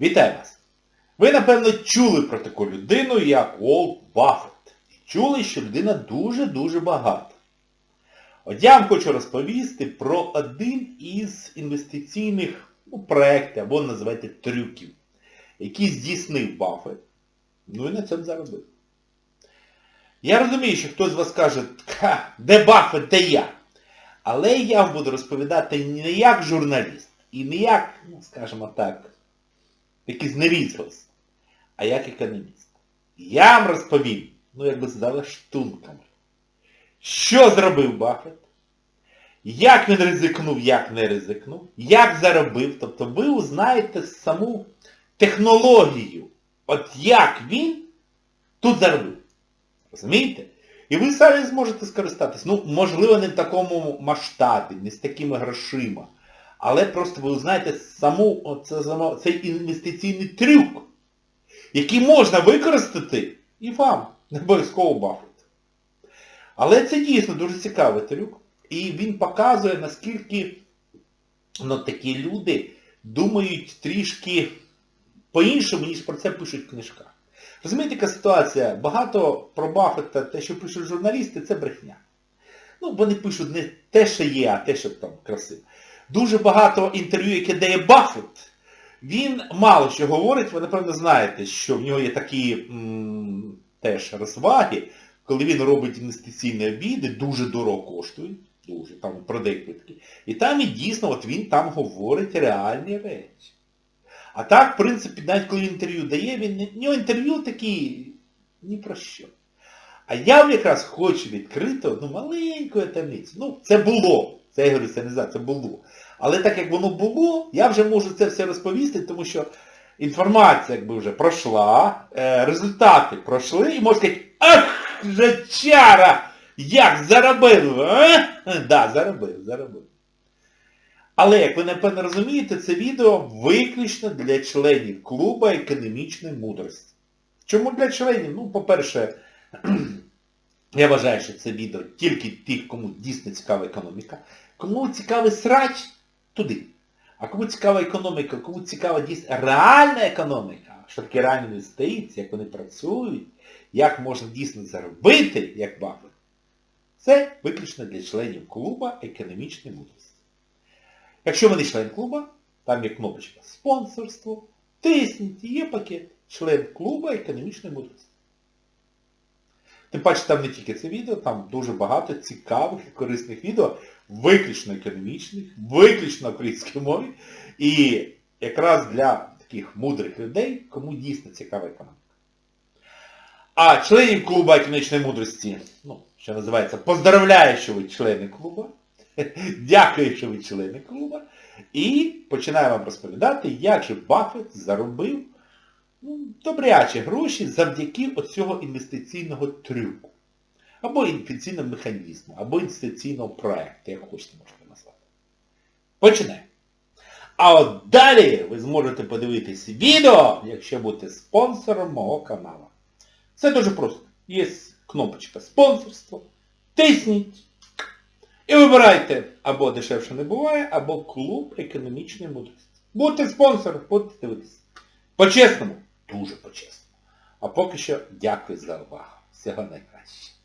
Вітаю вас! Ви, напевно, чули про таку людину, як Уолт Баффет. І чули, що людина дуже-дуже багата. От я вам хочу розповісти про один із інвестиційних ну, проєктів, або називайте трюків, які здійснив Баффет, ну і на цьому заробив. Я розумію, що хтось з вас каже, Ха, де Баффет, де я. Але я вам буду розповідати не як журналіст, і не як, ну, скажімо так, якийсь невізвоз, а як економіст. Я вам розповім, ну якби здали штунками, що зробив Баффет, як він ризикнув, як не ризикнув, як заробив. Тобто ви узнаєте саму технологію, от як він тут заробив. Розумієте? І ви самі зможете скористатись. Ну, можливо, не в такому масштабі, не з такими грошима. Але просто ви узнаєте саму, оце, цей інвестиційний трюк, який можна використати і вам, не обов'язково Баффет. Але це дійсно дуже цікавий трюк. І він показує, наскільки ну, такі люди думають трішки по-іншому, ніж про це пишуть в книжках. Розумієте, яка ситуація? Багато про Баффета, те, що пишуть журналісти, це брехня. Ну, вони пишуть не те, що є, а те, що там красиво. Дуже багато інтерв'ю, яке дає Баффет, він мало що говорить, ви, напевно, знаєте, що в нього є такі м, теж розваги, коли він робить інвестиційні обіди, дуже дорого коштують, дуже, там продає квитки. І там і дійсно, от він там говорить реальні речі. А так, в принципі, навіть коли інтерв'ю дає, він в нього інтерв'ю такі ні про що. А я якраз хочу відкрити одну маленьку таємницю. Ну, це було. Це я говорю, це не знаю, це було. Але так як воно було, я вже можу це все розповісти, тому що інформація якби вже пройшла, е, результати пройшли, і можна сказати, ах, жачара! Як заробив, а? Да, заробив, заробив. Але, як ви напевно розумієте, це відео виключно для членів клуба економічної мудрості. Чому для членів? Ну, по-перше, я вважаю, що це відео тільки тих, кому дійсно цікава економіка. Кому цікавий срач, туди. А кому цікава економіка, кому цікава дійсно реальна економіка, що таке реальні інвестиції, як вони працюють, як можна дійсно заробити, як Баффет, це виключно для членів клуба економічної мудрості. Якщо ви не член клуба, там є кнопочка спонсорство, тисніть, є пакет член клуба економічної мудрості. Тим паче там не тільки це відео, там дуже багато цікавих і корисних відео, виключно економічних, виключно українській мові. І якраз для таких мудрих людей, кому дійсно цікава економіка. А членів клуба економічної мудрості, ну, що називається, поздравляю, що ви члени клуба. Дякую, що ви члени клуба. І починаю вам розповідати, як же Баффет заробив добрячі гроші завдяки оцього інвестиційного трюку. Або інвестиційного механізму, або інвестиційного проекту, як хочете можете назвати. Починаємо. А от далі ви зможете подивитись відео, якщо будете спонсором мого каналу. Це дуже просто. Є кнопочка спонсорство. Тисніть. І вибирайте, або дешевше не буває, або клуб економічної мудрості. Будьте спонсором, будете дивитися. По-чесному, дуже по-чесному. А поки що дякую за увагу. Всього найкращого.